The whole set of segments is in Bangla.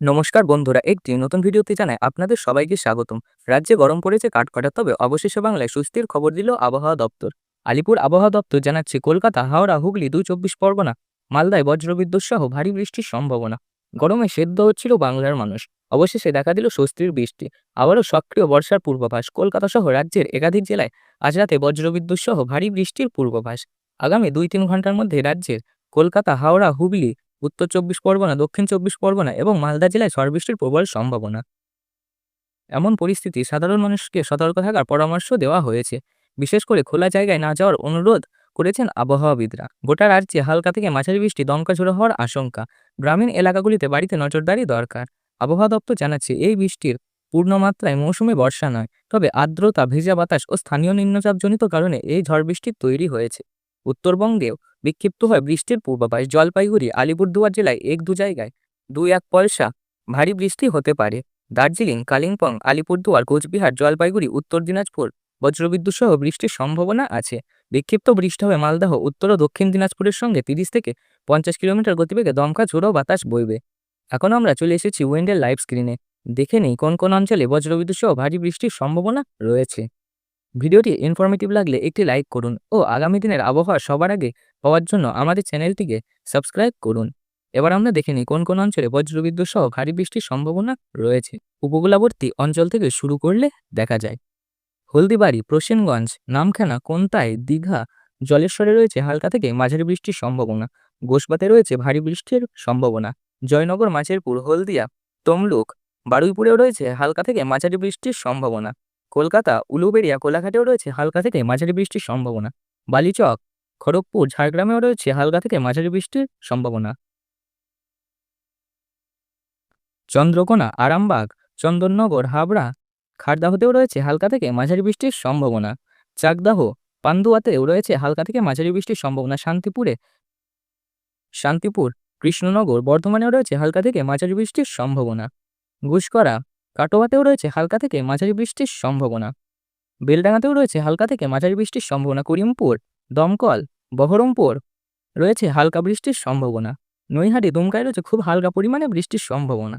নমস্কার বন্ধুরা, একটি নতুন ভিডিওতে জানায় আপনাদের সবাইকে স্বাগতম। রাজ্যে গরম পড়েছে কাঠফাটা তবে অবশেষে বাংলায় সুস্থির খবর দিল আবহাওয়া দপ্তর। আলিপুর আবহাওয়া দপ্তর জানাচ্ছে, কলকাতা, হাওড়া, হুগলি দুই চব্বিশ পরগনা, মালদায় বজ্রবিদ্যুৎ সহ ভারী বৃষ্টির সম্ভাবনা। গরমে সেদ্ধ হচ্ছিল বাংলার মানুষ। অবশেষে দেখা দিল স্বস্তির বৃষ্টি। আবারও সক্রিয় বর্ষার পূর্বাভাস। কলকাতা সহ রাজ্যের একাধিক জেলায় আজ রাতে বজ্রবিদ্যুৎ সহ ভারী বৃষ্টির পূর্বাভাস। আগামী দুই তিন ঘণ্টার মধ্যে রাজ্যের কলকাতা, হাওড়া, হুগলি উত্তর চব্বিশ পরগনা, দক্ষিণ চব্বিশ পরগনা এবং মালদা জেলায় ঝড় বৃষ্টির প্রবল সম্ভাবনা। এমন পরিস্থিতি সাধারণ মানুষকে সতর্ক থাকার পরামর্শ দেওয়া হয়েছে। বিশেষ করে খোলা জায়গায় না যাওয়ার অনুরোধ করেছেন আবহাওয়াবিদরা। গোটা রাজ্যে হালকা থেকে মাঝারি বৃষ্টি দমকা ঝোড়ো হওয়ার আশঙ্কা। গ্রামীণ এলাকাগুলিতে বাড়িতে নজরদারি দরকার। আবহাওয়া দপ্তর জানাচ্ছে, এই বৃষ্টির পূর্ণমাত্রায় মৌসুমে বর্ষা নয়, তবে আর্দ্রতা, ভেজা বাতাস ও স্থানীয় নিম্নচাপজনিত কারণে এই ঝড় বৃষ্টির তৈরি হয়েছে। উত্তরবঙ্গেও বিক্ষিপ্ত হয় বৃষ্টির পূর্বাভাস জলপাইগুড়ি, আলিপুরদুয়ার জেলায় এক দু জায়গায় দুই এক পয়সা ভারী বৃষ্টি হতে পারে। দার্জিলিং, কালিম্পং, আলিপুরদুয়ার, কোচবিহার, জলপাইগুড়ি, উত্তর দিনাজপুর বজ্রবিদ্যুৎ সহ বৃষ্টির সম্ভাবনা আছে। বিক্ষিপ্ত বৃষ্টি হবে মালদহ, উত্তর ও দক্ষিণ দিনাজপুরের সঙ্গে তিরিশ থেকে পঞ্চাশ কিলোমিটার গতিবেগে দমকা ঝোড়ো বাতাস বইবে। এখন আমরা চলে এসেছি উইন্ডের লাইভ স্ক্রিনে। দেখে নেই কোন কোন অঞ্চলে বজ্রবিদ্যুৎ সহ ভারী বৃষ্টির সম্ভাবনা রয়েছে। ভিডিওটি ইনফরমেটিভ লাগলে একটি লাইক করুন ও আগামী দিনের আবহাওয়া সবার আগে পাওয়ার জন্য আমাদের চ্যানেলটিকে সাবস্ক্রাইব করুন। এবার আমরা দেখে নিই কোন কোন অঞ্চলে বজ্রবিদ্যুৎ সহ ভারী বৃষ্টির সম্ভাবনা রয়েছে। উপকূলবর্তী অঞ্চল থেকে শুরু করলে দেখা যায়। হলদিবাড়ি, প্রসেনগঞ্জ, নামখানা কোন্তায় দীঘা, জলেশ্বরে রয়েছে হালকা থেকে মাঝারি বৃষ্টির সম্ভাবনা। গোসবাতে রয়েছে ভারী বৃষ্টির সম্ভাবনা। জয়নগর মাছেরপুর হলদিয়া, তমলুক, বারুইপুরেও রয়েছে হালকা থেকে মাঝারি বৃষ্টির সম্ভাবনা। কলকাতা, উলুবেড়িয়া, কোলাঘাটেও রয়েছে হালকা থেকে মাঝারি বৃষ্টির সম্ভাবনা। বালিচক, খড়গপুর, ঝাড়গ্রামেও রয়েছে হালকা থেকে মাঝারি বৃষ্টির সম্ভাবনা। চন্দ্রকোনা, আরামবাগ, চন্দননগর, হাবড়া, খারদাহতেও রয়েছে হালকা থেকে মাঝারি বৃষ্টির সম্ভাবনা। চাকদাহ পান্দুয়াতেও রয়েছে হালকা থেকে মাঝারি বৃষ্টির সম্ভাবনা। শান্তিপুরে, শান্তিপুর, কৃষ্ণনগর, বর্ধমানেও রয়েছে হালকা থেকে মাঝারি বৃষ্টির সম্ভাবনা। ঘুষকরা কাটোয়াতেও রয়েছে হালকা থেকে মাঝারি বৃষ্টির সম্ভাবনা। বেলডাঙাতেও রয়েছে হালকা থেকে মাঝারি বৃষ্টির সম্ভাবনা। করিমপুর, দমকল, বহরমপুর রয়েছে হালকা বৃষ্টির সম্ভাবনা। নৈহাটি, দুমকায় রয়েছে খুব হালকা পরিমাণে বৃষ্টির সম্ভাবনা।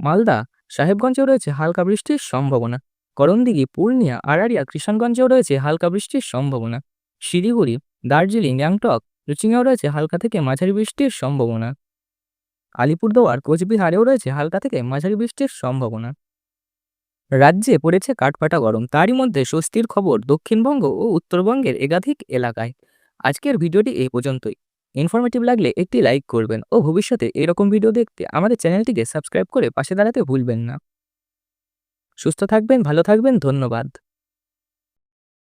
মালদা, সাহেবগঞ্জেও রয়েছে হালকা বৃষ্টির সম্ভাবনা। করণদিঘি, পূর্ণিয়া আড়ারিয়া কৃষণগঞ্জেও রয়েছে হালকা বৃষ্টির সম্ভাবনা। শিলিগুড়ি, দার্জিলিং, গ্যাংটক রুচিংয়েও রয়েছে হালকা থেকে মাঝারি বৃষ্টির সম্ভাবনা। আলিপুরদুয়ার, কোচবিহারেও রয়েছে হালকা থেকে মাঝারি বৃষ্টির সম্ভাবনা। রাজ্যে পড়েছে কাঠফাটা গরম, তারই মধ্যে স্বস্তির খবর দক্ষিণবঙ্গ ও উত্তরবঙ্গের একাধিক এলাকায়। আজকের ভিডিওটি এই পর্যন্তই। ইনফরমেটিভ লাগলে একটি লাইক করবেন ও ভবিষ্যতে এরকম ভিডিও দেখতে আমাদের চ্যানেলটিকে সাবস্ক্রাইব করে পাশে দাঁড়াতে ভুলবেন না। সুস্থ থাকবেন, ভালো থাকবেন, ধন্যবাদ।